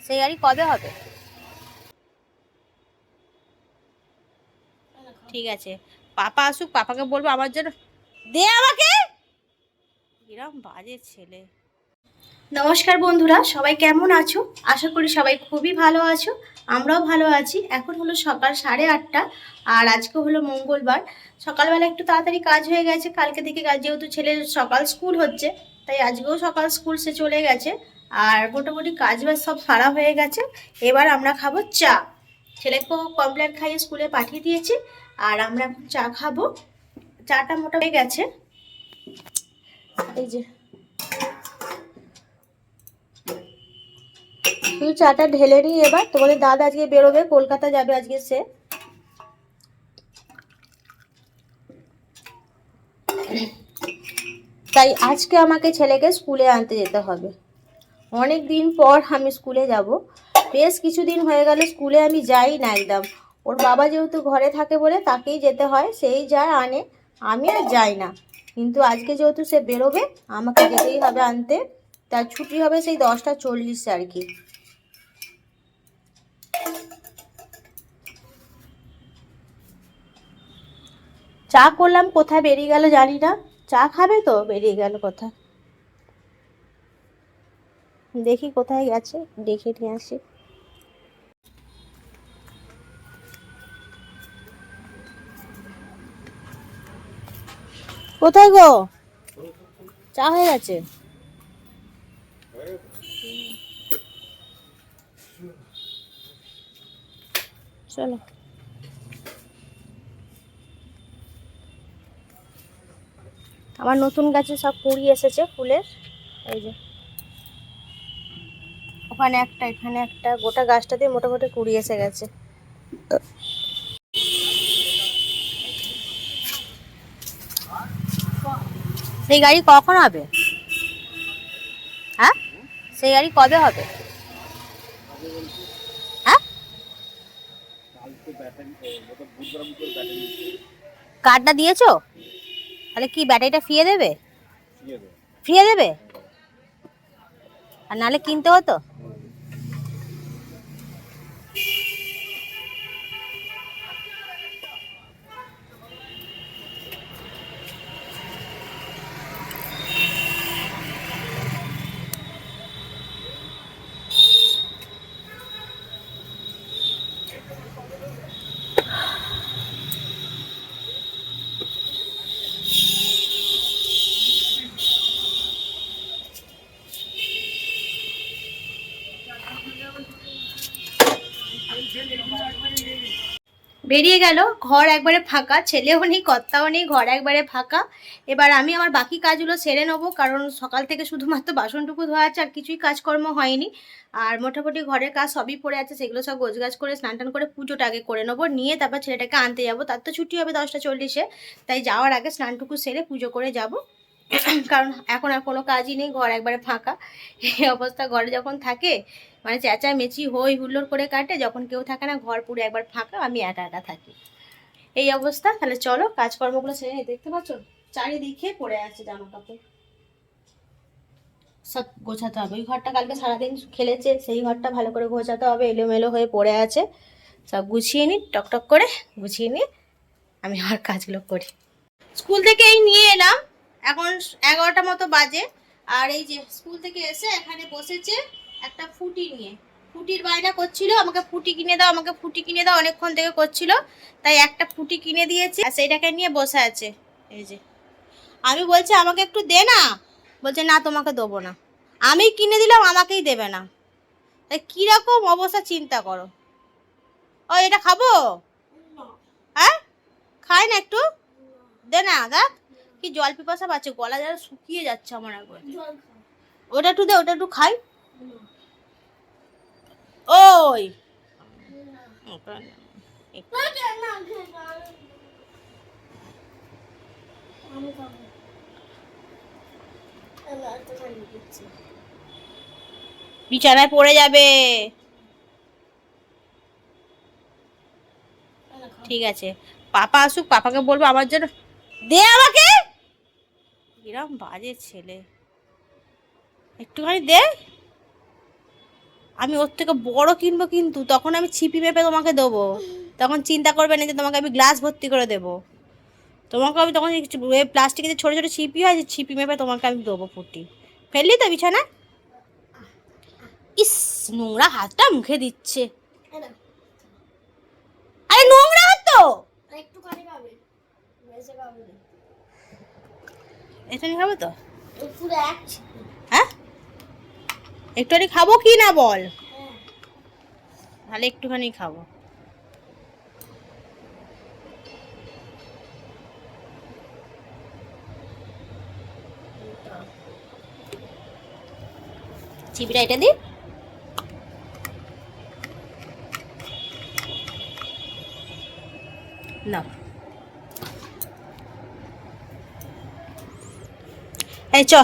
সেই গাড়ি কবে হবে? ঠিক আছে। পাপা আসুক, পাপাকে বলব আমার জন্য। দে আমাকে! কিরম বাজে ছেলে। নমস্কার বন্ধুরা, সবাই কেমন আছো? আশা করি সবাই খুবই ভালো আছো, আমরাও ভালো আছি। এখন হলো সকাল সাড়ে আটটা, আর আজকে হলো মঙ্গলবার। সকালবেলা একটু তাড়াতাড়ি কাজ হয়ে গেছে, কালকে থেকে কাজ যেহেতু ছেলের সকাল স্কুল হচ্ছে, তাই আজকেও সকাল স্কুল সে চলে গেছে। আর মোটামুটি কাজ বাজ সব সারা হয়ে গেছে। এবার আমরা খাব চা। ছেলেকেও কমপ্লেন খাইয়ে স্কুলে পাঠিয়ে দিয়েছি, আর আমরা এখন চা খাব। চাটা মোটা হয়ে গেছে। এই যে। তুই চাটা ঢেলে নি এবার। তোমাদের দাদা আজকে বেরোবে, কলকাতা যাবে আজকে সে। তাই আজকে আমাকে ছেলেকে স্কুলে আনতে যেতে হবে। অনেক দিন পর আমি স্কুলে যাব। বেশ কিছুদিন হয়ে গেল, স্কুলে আমি যাই না একদম। ওর বাবা যেহেতু ঘরে থাকে বলে তাকেই যেতে হয়, সেই যায় আনে, আমি আর যাই না। কিন্তু আজকে যেহেতু সে বেরোবে, আমাকে যেতেই হবে আনতে। তার ছুটি হবে সেই দশটা চল্লিশে আর কি। চা করলাম, কোথায় বেরিয়ে গেল জানি না। চা খাবে তো? বেরিয়ে গেল কোথায়? দেখি কোথায় গেছে, দেখে নিয়ে আসি। কোথায় গো? চা হয়ে গেছে? চলো। আমার নতুন গাছে সব কুড়ি এসেছে ফুলের, এই যে। ওখানে একটা এখানে একটা। গোটা গাছটাতে মোটামুটি কুড়ি এসে গেছে। সেই গাড়ি কখন হবে? হ্যাঁ? সেই গাড়ি কবে হবে? হ্যাঁ? কার্ডটা দিয়েছ? তাহলে কি ব্যাটারিটা ফিরে দেবে? ফিরে দেবে? আর নাহলে কিনতে হতো? বেরিয়ে গেল, ঘর একবারে ফাঁকা, ছেলেও নেই, কর্তাও নেই, ঘর একবারে ফাঁকা। এবার আমি আমার বাকি কাজগুলো সেরে নেব, কারণ সকাল থেকে শুধুমাত্র বাসনটুকু ধোয়া আছে, আর কিছুই কাজকর্ম হয়নি। আর মোটামুটি ঘরের কাজ সবই পড়ে আছে, সেগুলো সব গোছগাছ করে, স্নান টান করে পুজোটা আগে করে নেব। নিয়ে তারপর ছেলেটাকে আনতে যাব। তার তো ছুটি হবে দশটা চল্লিশে, তাই যাওয়ার আগে স্নানটুকু সেরে পুজো করে যাব। কারণ এখন আর কোনো কাজই নেই, ঘর একবারে ফাঁকা। এই অবস্থা, ঘরে যখন থাকে মানে চেঁচা মেচি হই হুল্লোড় করে কাটে, যখন কেউ থাকে না, ঘর পুরো একবার ফাঁকা, আমি একা একা থাকি। এই অবস্থা, তাহলে চলো কাজকর্মগুলো সেরে নিই। দেখতে পাচ্ছ? চারিদিকে পড়ে আছে জামা কাপড়। সব গোছাতে হবে। ওই ঘরটা কালকে সারাদিন খেলেছে, সেই ঘরটা ভালো করে গোছাতে হবে, এলোমেলো হয়ে পড়ে আছে। সব গুছিয়ে নিই টকটক করে গুছিয়ে নিয়ে আমি আমার কাজগুলো করি। স্কুল থেকে এই নিয়ে এলাম, এখন এগারোটা মতো বাজে। আর এই যে স্কুল থেকে এসে এখানে বসেছে একটা ফুটি নিয়ে। ফুটির বায়না করছিল আমাকে ফুটি কিনে দাও আমাকে ফুটি কিনে দাও অনেকক্ষণ থেকে করছিল। তাই একটা ফুটি কিনে দিয়েছি আর সেইটাকে নিয়ে বসে আছে। এই যে। আমি বলছি আমাকে একটু দে না। বলছে না তোমাকে দেবো না। আমি কিনে দিলাম আমাকেই দেবে না। তাই কীরকম অবস্থা চিন্তা করো। ও এটা খাব? হ্যাঁ? খায় না একটু? দে না দেখ। কি জল পিপাসা পাচ্ছে গলা যারা শুকিয়ে যাচ্ছে আমার একবার। ওটা একটু দে ওটা একটু খাই। ওই বিছানায় পড়ে যাবে ঠিক আছে। পাপা আসুক পাপাকে বলব আমার জন্য। দে আমাকে! কিরম বাজে ছেলে। একটুখানি দে। আমি ওর থেকে বড় কিনবো কিন্তু তখন আমি ছিপি মেপে তোমাকে দেবো। তখন চিন্তা করবে না যে তোমাকে আমি গ্লাস ভর্তি করে দেবো। তোমাকে আমি তখন প্লাস্টিকের যে ছোটো ছোটো ছিপি হয় যে ছিপি মেপে তোমাকে আমি দেবো ফুটি ফেললি তো বিছানা ইস নোংরা হাতটা মুখে দিচ্ছে। আরে নোংরা হাত তো! এটা খাব তো? পুরো এক একটুখানি খাব কি না বল? তাহলে একটুখানি খাব। চিবিটা এটা দি। না এই চ।